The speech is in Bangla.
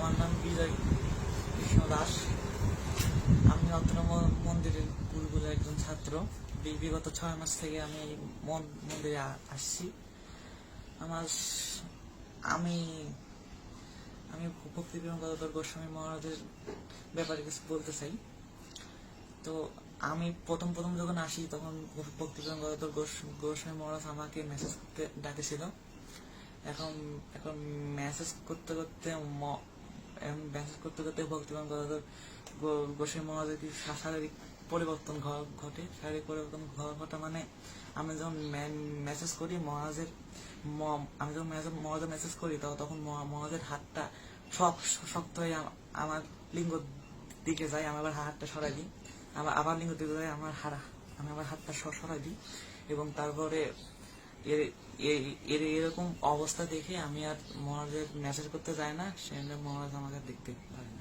আমার নাম বিজয় কৃষ্ণ দাস। আমি রত্ন মন্দিরের গুরুগুলের একজন ছাত্র। বিগত ছয় মাস থেকে আমি মন- মন্দিরে আসছি। আমার আমি আমি ভক্তিবিরণ গদাধর গোস্বামী মহারাজের ব্যাপারে কিছু বলতে চাই। তো আমি প্রথম প্রথম যখন আসি, তখন ভক্তিবিরণ গদাধর গোস্ব- গোস্বামী মহারাজ আমাকে মেসেজ করতে ডাকেছিল। এখন এখন মেসেজ করতে করতে এখন মেসেজ করতে করতে ভক্তিমান গদাধর গো- গোস্বামী মহারাজের শা- শারীরিক পরিবর্তন ঘটে। শারীরিক পরিবর্তন ঘটা মানে আমি যখন মেসেজ করি মহারাজের আমি যখন মহারাজের মেসেজ করি তখন মহা- মহারাজের হাতটা সব শক্ত হয়ে আমার লিঙ্গ দিকে যায়, আমি আবার হাতটা সরাই দিই। আবার লিঙ্গ দিকে যায়, আমার হারা, আমি আবার হাতটা সরাই দিই। এবং তারপরে এর এরকম অবস্থা দেখে আমি আর মহারাজের মেসেজ করতে যাই না সে মহারাজ আমাকে দেখতে পারে না।